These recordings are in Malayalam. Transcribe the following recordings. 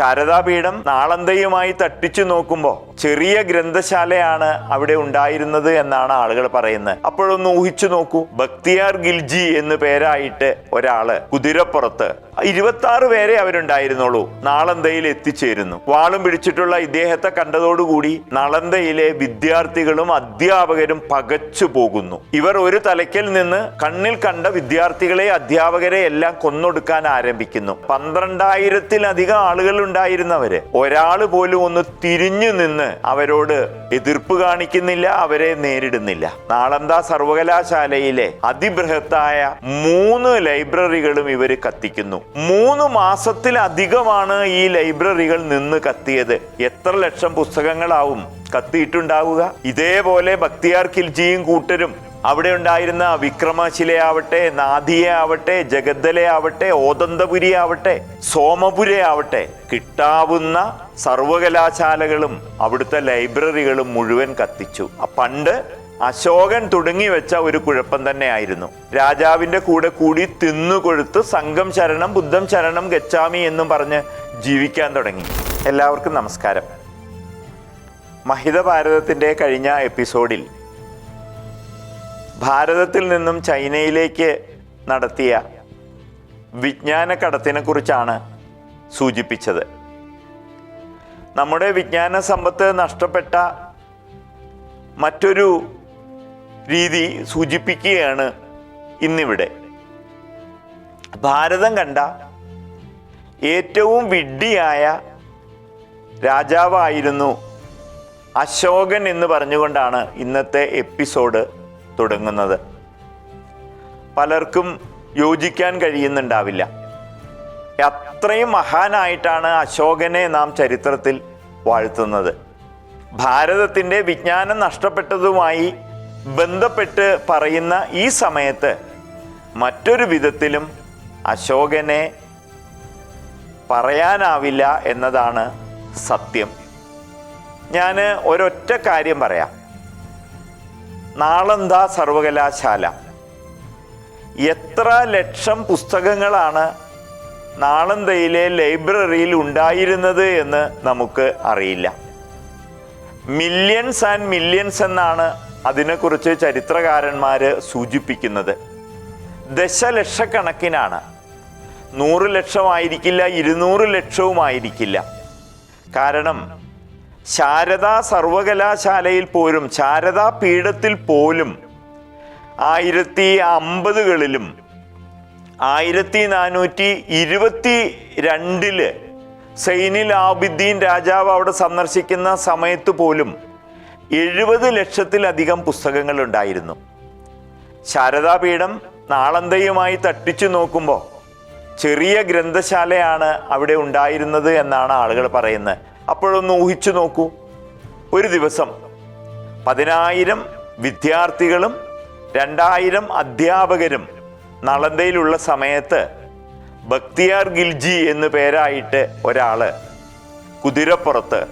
ശാരദാപീഠം നാളന്തയുമായി തട്ടിച്ചു നോക്കുമ്പോൾ ചെറിയ ഗ്രന്ഥശാലയാണ് അവിടെ ഉണ്ടായിരുന്നത് എന്നാണ് ആളുകൾ പറയുന്നത്. അപ്പോഴൊന്ന് ഊഹിച്ചു നോക്കൂ. ബക്തിയാർ ഗിൽജി എന്ന് പേരായിട്ട് ഒരാൾ കുതിരപ്പുറത്ത്. ഇരുപത്തി ആറ് പേരെ അവരുണ്ടായിരുന്നുള്ളൂ. നാളന്തയിൽ എത്തിച്ചേരുന്നു. വാളും പിടിച്ചിട്ടുള്ള ഇദ്ദേഹത്തെ കണ്ടതോടുകൂടി നളന്തയിലെ വിദ്യാർത്ഥികളും അധ്യാപകരും പകച്ചു പോകുന്നു. ഇവർ ഒരു തലയ്ക്കൽ നിന്ന് കണ്ണിൽ കണ്ട വിദ്യാർത്ഥികളെ അധ്യാപകരെ എല്ലാം കൊന്നൊടുക്കാൻ ആരംഭിക്കുന്നു. പന്ത്രണ്ടായിരത്തിലധികം ആളുകൾ ഉണ്ടായിരുന്നവര്. ഒരാൾ പോലും ഒന്ന് തിരിഞ്ഞു നിന്ന് അവരോട് എതിർപ്പ് കാണിക്കുന്നില്ല അവരെ നേരിടുന്നില്ല. നാളന്ത സർവകലാശാലയിലെ അതിബൃഹത്തായ മൂന്ന് ലൈബ്രറികളും ഇവർ കത്തിക്കുന്നു. മൂന്ന് മാസത്തിലധികമാണ് ഈ ലൈബ്രറികൾ നിന്ന് കത്തിയത്. എത്ര ലക്ഷം പുസ്തകങ്ങളാവും കത്തിയിട്ടുണ്ടാവുക? ഇതേപോലെ ബക്തിയാർ ഖിൽജിയും കൂട്ടരും അവിടെ ഉണ്ടായിരുന്ന വിക്രമശിലയാവട്ടെ നാദിയാവട്ടെ ആവട്ടെ ഓതന്തപുരിയാവട്ടെ ആവട്ടെ ഓദന്തപുരി ആവട്ടെ സോമപുര ആവട്ടെ കിട്ടാവുന്ന സർവകലാശാലകളും അവിടുത്തെ ലൈബ്രറികളും മുഴുവൻ കത്തിച്ചു. പണ്ട് അശോകൻ തുടങ്ങി വെച്ച ഒരു കുഴപ്പം തന്നെയായിരുന്നു. രാജാവിന്റെ കൂടെ കൂടി തിന്നുകൊഴുത്ത് സംഘം ശരണം ബുദ്ധം ശരണം ഗച്ചാമി എന്നും പറഞ്ഞ് ജീവിക്കാൻ തുടങ്ങി. എല്ലാവർക്കും നമസ്കാരം. മഹിത ഭാരതത്തിന്റെ കഴിഞ്ഞ എപ്പിസോഡിൽ ഭാരതത്തിൽ നിന്നും ചൈനയിലേക്ക് നടത്തിയ വിജ്ഞാന കടത്തിനെ കുറിച്ചാണ് സൂചിപ്പിച്ചത്. നമ്മുടെ വിജ്ഞാന സമ്പത്ത് നഷ്ടപ്പെട്ട മറ്റൊരു രീതി സൂചിപ്പിക്കുകയാണ് ഇന്നിവിടെ. ഭാരതം കണ്ട ഏറ്റവും വിഡ്ഢിയായ രാജാവായിരുന്നു അശോകൻ എന്ന് പറഞ്ഞുകൊണ്ടാണ് ഇന്നത്തെ എപ്പിസോഡ് തുടങ്ങുന്നത്. പലർക്കും യോജിക്കാൻ കഴിയുന്നുണ്ടാവില്ല. അത്രയും മഹാനായിട്ടാണ് അശോകനെ നാം ചരിത്രത്തിൽ വാഴ്ത്തുന്നത്. ഭാരതത്തിന്റെ വിജ്ഞാനം നഷ്ടപ്പെട്ടതുമായി ബന്ധപ്പെട്ട് പറയുന്ന ഈ സമയത്ത് മറ്റൊരു വിധത്തിലും അശോകനെ പറയാനാവില്ല എന്നതാണ് സത്യം. ഞാൻ ഒരൊറ്റ കാര്യം പറയാം. നാളന്ത സർവകലാശാല? എത്ര ലക്ഷം പുസ്തകങ്ങളാണ് നാളന്തയിലെ ലൈബ്രറിയിൽ ഉണ്ടായിരുന്നത് എന്ന് നമുക്ക് അറിയില്ല. മില്യൺസ് ആൻഡ് മില്യൺസ് എന്നാണ് അതിനെക്കുറിച്ച് ചരിത്രകാരന്മാർ സൂചിപ്പിക്കുന്നത്. ദശലക്ഷക്കണക്കിനാണ്. നൂറ് ലക്ഷമായിരിക്കില്ല ഇരുന്നൂറ് ലക്ഷവുമായിരിക്കില്ല. കാരണം ശാരദാ സർവകലാശാലയിൽ പോലും ശാരദാ പീഠത്തിൽ പോലും ആയിരത്തി അമ്പതുകളിലും ആയിരത്തി നാനൂറ്റി ഇരുപത്തി രണ്ടിൽ സൈനിൽ ആബിദ്ദീൻ രാജാവ് അവിടെ സന്ദർശിക്കുന്ന സമയത്ത് പോലും എഴുപത് ലക്ഷത്തിലധികം പുസ്തകങ്ങൾ ഉണ്ടായിരുന്നു ശാരദാപീഠം നാളന്തയുമായി തട്ടിച്ചു നോക്കുമ്പോൾ ചെറിയ ഗ്രന്ഥശാലയാണ് അവിടെ ഉണ്ടായിരുന്നത് എന്നാണ് ആളുകൾ പറയുന്നത്. അപ്പോഴൊന്ന് ഊഹിച്ചു നോക്കൂ. ഒരു ദിവസം പതിനായിരം വിദ്യാർത്ഥികളും രണ്ടായിരം അധ്യാപകരും നളന്തയിലുള്ള സമയത്ത് ബക്തിയാർ ഗിൽജി എന്ന് പേരായിട്ട് ഒരാൾ കുതിരപ്പുറത്ത്.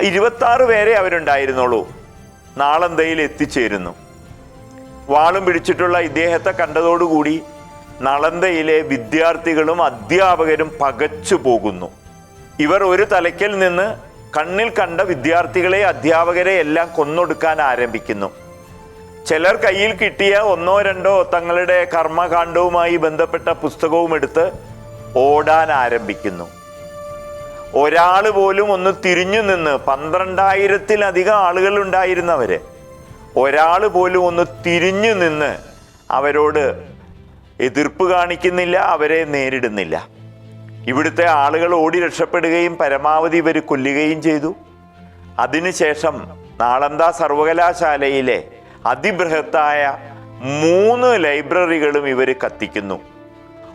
ഇരുപത്താറ് പേരെ അവരുണ്ടായിരുന്നുള്ളൂ. നാളന്തയിൽ എത്തിച്ചേരുന്നു. വാളും പിടിച്ചിട്ടുള്ള ഇദ്ദേഹത്തെ കണ്ടതോടുകൂടി നളന്തയിലെ വിദ്യാർത്ഥികളും അധ്യാപകരും പകച്ചു പോകുന്നു. ഇവർ ഒരു തലയ്ക്കൽ നിന്ന് കണ്ണിൽ കണ്ട വിദ്യാർത്ഥികളെ അധ്യാപകരെ എല്ലാം കൊന്നൊടുക്കാൻ ആരംഭിക്കുന്നു. ചിലർ കയ്യിൽ കിട്ടിയ ഒന്നോ രണ്ടോ തങ്ങളുടെ കർമ്മകാണ്ഡവുമായി ബന്ധപ്പെട്ട പുസ്തകവും എടുത്ത് ഓടാൻ ആരംഭിക്കുന്നു. ഒരാൾ പോലും ഒന്ന് തിരിഞ്ഞു നിന്ന് പന്ത്രണ്ടായിരത്തിലധികം ആളുകൾ ഉണ്ടായിരുന്നവര്. ഒരാൾ പോലും ഒന്ന് തിരിഞ്ഞു നിന്ന് അവരോട് എതിർപ്പ് കാണിക്കുന്നില്ല അവരെ നേരിടുന്നില്ല. ഇവിടുത്തെ ആളുകൾ ഓടി രക്ഷപ്പെടുകയും പരമാവധി ഇവർ കൊല്ലുകയും ചെയ്തു. അതിനുശേഷം നാളന്ത സർവകലാശാലയിലെ അതിബൃഹത്തായ മൂന്ന് ലൈബ്രറികളും ഇവർ കത്തിക്കുന്നു.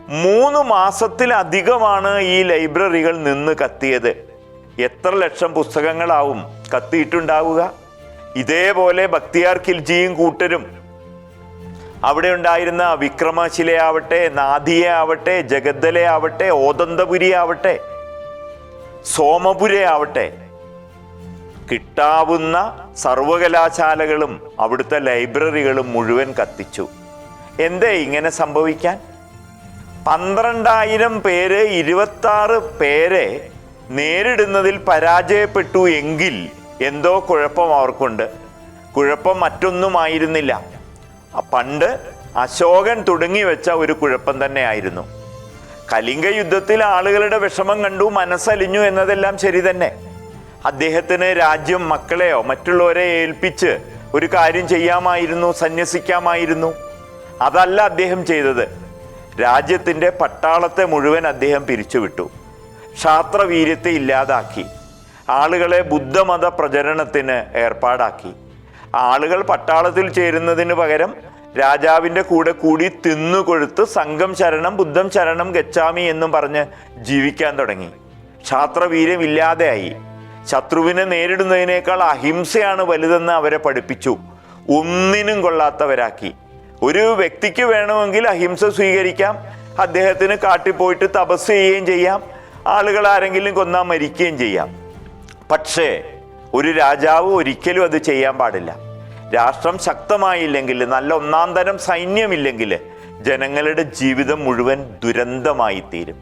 മൂന്ന് മാസത്തിലധികമാണ് ഈ ലൈബ്രറികൾ നിന്ന് കത്തിയത്. എത്ര ലക്ഷം പുസ്തകങ്ങളാവും കത്തിയിട്ടുണ്ടാവുക? ഇതേപോലെ ബക്തിയാർ ഖിൽജിയും കൂട്ടരും അവിടെ ഉണ്ടായിരുന്ന വിക്രമശിലയാവട്ടെ നാദിയെ ആവട്ടെ ജഗദ്ദലെ ആവട്ടെ ഓദന്തപുരി ആവട്ടെ സോമപുര ആവട്ടെ കിട്ടാവുന്ന സർവകലാശാലകളും അവിടുത്തെ ലൈബ്രറികളും മുഴുവൻ കത്തിച്ചു. എന്തേ ഇങ്ങനെ സംഭവിക്കാൻ? പന്ത്രണ്ടായിരം പേര് ഇരുപത്താറ് പേരെ നേരിടുന്നതിൽ പരാജയപ്പെട്ടു എങ്കിൽ എന്തോ കുഴപ്പം അവർക്കുണ്ട്. കുഴപ്പം മറ്റൊന്നുമായിരുന്നില്ല. പണ്ട് അശോകൻ തുടങ്ങി വെച്ച ഒരു കുഴപ്പം തന്നെയായിരുന്നു. കലിംഗ യുദ്ധത്തിൽ ആളുകളുടെ വിഷമം കണ്ടു മനസ്സലിഞ്ഞു എന്നതെല്ലാം ശരി തന്നെ. അദ്ദേഹത്തിന് രാജ്യം മക്കളെയോ മറ്റുള്ളവരെ ഏൽപ്പിച്ച് ഒരു കാര്യം ചെയ്യാമായിരുന്നു സന്യസിക്കാമായിരുന്നു. അതല്ല അദ്ദേഹം ചെയ്തത്. രാജ്യത്തിന്റെ പട്ടാളത്തെ മുഴുവൻ അദ്ദേഹം പിരിച്ചുവിട്ടു. ക്ഷാത്രവീര്യത്തെ ഇല്ലാതാക്കി. ആളുകളെ ബുദ്ധമത പ്രചരണത്തിന് ഏർപ്പാടാക്കി. ആളുകൾ പട്ടാളത്തിൽ ചേരുന്നതിന് പകരം രാജാവിന്റെ കൂടെ കൂടി തിന്നുകൊഴുത്ത് സംഘം ശരണം ബുദ്ധം ശരണം ഗച്ഛാമി എന്നും പറഞ്ഞ് ജീവിക്കാൻ തുടങ്ങി. ക്ഷാത്രവീര്യം ഇല്ലാതെയായി ശത്രുവിനെ നേരിടുന്നതിനേക്കാൾ അഹിംസയാണ് വലുതെന്ന് അവരെ പഠിപ്പിച്ചു. ഒന്നിനും കൊള്ളാത്തവരാക്കി. ഒരു വ്യക്തിക്ക് വേണമെങ്കിൽ അഹിംസ സ്വീകരിക്കാം അദ്ദേഹത്തിന് കാട്ടിപ്പോയിട്ട് തപസ് ചെയ്യുകയും ചെയ്യാം ആളുകൾ ആരെങ്കിലും കൊന്നാൽ മരിക്കുകയും ചെയ്യാം. പക്ഷേ ഒരു രാജാവ് ഒരിക്കലും അത് ചെയ്യാൻ പാടില്ല. രാഷ്ട്രം ശക്തമായില്ലെങ്കിൽ നല്ല ഒന്നാം തരം സൈന്യമില്ലെങ്കിൽ ജനങ്ങളുടെ ജീവിതം മുഴുവൻ ദുരന്തമായി തീരും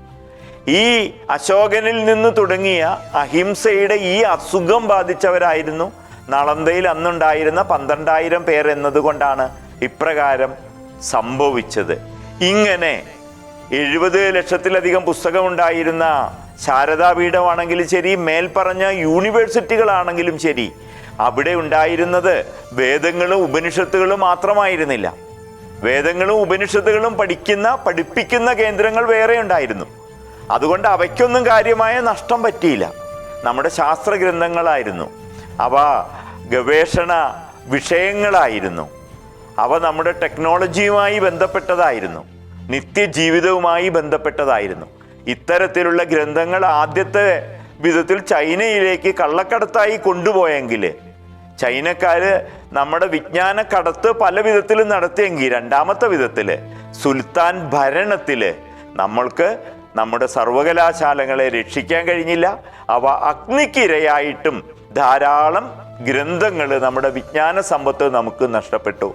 ഈ അശോകനിൽ നിന്ന് തുടങ്ങിയ അഹിംസയുടെ ഈ അസുഖം ബാധിച്ചവരായിരുന്നു. നളന്തയിൽ അന്നുണ്ടായിരുന്ന പന്ത്രണ്ടായിരം പേർ എന്നതുകൊണ്ടാണ് ഇപ്രകാരം സംഭവിച്ചത്. ഇങ്ങനെ എഴുപത് ലക്ഷത്തിലധികം പുസ്തകം ഉണ്ടായിരുന്ന ശാരദാപീഠമാണെങ്കിലും ശരി മേൽപ്പറഞ്ഞ യൂണിവേഴ്സിറ്റികളാണെങ്കിലും ശരി. അവിടെ ഉണ്ടായിരുന്നത് വേദങ്ങളും ഉപനിഷത്തുകളും മാത്രമായിരുന്നില്ല. വേദങ്ങളും ഉപനിഷത്തുകളും പഠിക്കുന്ന പഠിപ്പിക്കുന്ന കേന്ദ്രങ്ങൾ വേറെ ഉണ്ടായിരുന്നു. അതുകൊണ്ട് അവയ്ക്കൊന്നും കാര്യമായ നഷ്ടം പറ്റിയില്ല. നമ്മുടെ ശാസ്ത്ര ഗ്രന്ഥങ്ങളായിരുന്നു അവ ഗവേഷണ വിഷയങ്ങളായിരുന്നു. അവ നമ്മുടെ ടെക്നോളജിയുമായി ബന്ധപ്പെട്ടതായിരുന്നു. നിത്യജീവിതവുമായി ബന്ധപ്പെട്ടതായിരുന്നു. ഇത്തരത്തിലുള്ള ഗ്രന്ഥങ്ങൾ ആദ്യത്തെ വിധത്തിൽ ചൈനയിലേക്ക് കള്ളക്കടത്തായി കൊണ്ടുപോയെങ്കിൽ ചൈനക്കാർ നമ്മുടെ വിജ്ഞാന കടത്ത് പല വിധത്തിലും നടത്തിയെങ്കിൽ രണ്ടാമത്തെ വിധത്തിൽ സുൽത്താൻ ഭരണത്തിൽ നമ്മൾക്ക് നമ്മുടെ സർവകലാശാലകളെ രക്ഷിക്കാൻ കഴിഞ്ഞില്ല. അവ അഗ്നിക്കിരയായിട്ടും ധാരാളം ഗ്രന്ഥങ്ങൾ നമ്മുടെ വിജ്ഞാന സമ്പത്ത് നമുക്ക് നഷ്ടപ്പെട്ടു.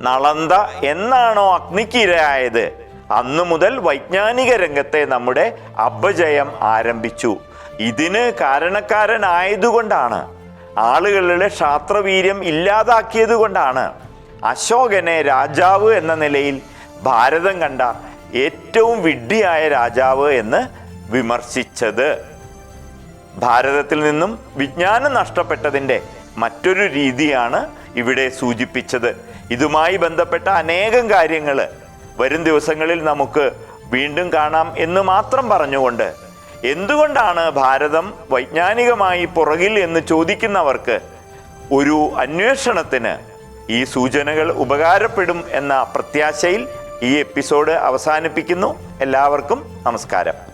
നളന്ത എന്നാണോ അഗ്നിക്കിരയായത്? അന്നു മുതൽ വൈജ്ഞാനിക രംഗത്തെ നമ്മുടെ അപജയം ആരംഭിച്ചു. ഇതിന് കാരണക്കാരനായതുകൊണ്ടാണ് ആളുകളുടെ ശാസ്ത്രവീര്യം ഇല്ലാതാക്കിയത് കൊണ്ടാണ് അശോകനെ രാജാവ് എന്ന നിലയിൽ ഭാരതം കണ്ട ഏറ്റവും വിഡ്ഢിയായ രാജാവ് എന്ന് വിമർശിച്ചത്. ഭാരതത്തിൽ നിന്നും വിജ്ഞാനം നഷ്ടപ്പെട്ടതിന്റെ മറ്റൊരു രീതിയാണ് ഇവിടെ സൂചിപ്പിച്ചത്. ഇതുമായി ബന്ധപ്പെട്ട അനേകം കാര്യങ്ങൾ വരും ദിവസങ്ങളിൽ നമുക്ക് വീണ്ടും കാണാം എന്ന് മാത്രം പറഞ്ഞുകൊണ്ട് എന്തുകൊണ്ടാണ് ഭാരതം വൈജ്ഞാനികമായി പുറകിൽ എന്ന് ചോദിക്കുന്നവർക്ക് ഒരു അന്വേഷണത്തിന് ഈ സൂചനകൾ ഉപകാരപ്പെടും എന്ന പ്രത്യാശയിൽ ഈ എപ്പിസോഡ് അവസാനിപ്പിക്കുന്നു. എല്ലാവർക്കും നമസ്കാരം.